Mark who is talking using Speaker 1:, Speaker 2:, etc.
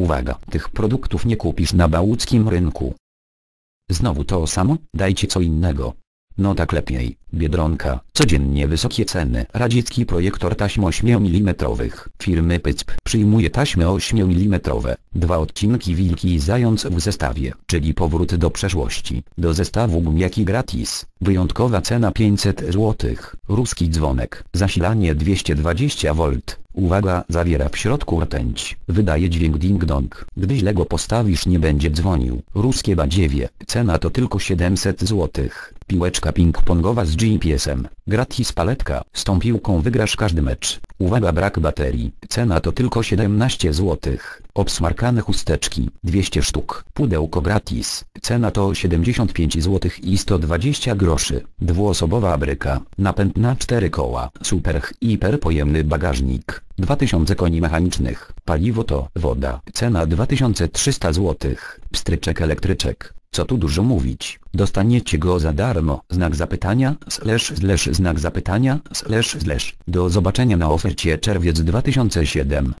Speaker 1: Uwaga, tych produktów nie kupisz na bałuckim rynku. Znowu to samo, dajcie co innego. No tak lepiej, Biedronka, codziennie wysokie ceny. Radziecki projektor taśm 8 mm. Firmy PYCP przyjmuje taśmy 8 mm. Dwa odcinki Wilki i Zając w zestawie, czyli powrót do przeszłości. Do zestawu gumiaki gratis. Wyjątkowa cena 500 zł. Ruski dzwonek. Zasilanie 220 V. Uwaga, zawiera w środku rtęć. Wydaje dźwięk ding-dong. Gdy źle go postawisz nie będzie dzwonił. Ruskie badziewie. Cena to tylko 700 zł. Piłeczka ping-pongowa z GPS-em. Gratis paletka. Z tą piłką wygrasz każdy mecz. Uwaga brak baterii. Cena to tylko 17 zł. Obsmarkane chusteczki. 200 sztuk. Pudełko gratis. Cena to 75 zł i 120 groszy. Dwuosobowa bryka. Napęd na 4 koła. Super hiper pojemny bagażnik. 2000 koni mechanicznych. Paliwo to woda. Cena 2300 zł. Pstryczek elektryczek. Co tu dużo mówić, dostaniecie go za darmo. Znak zapytania, slash slash znak zapytania, slash slash. Do zobaczenia na ofercie czerwiec 2007.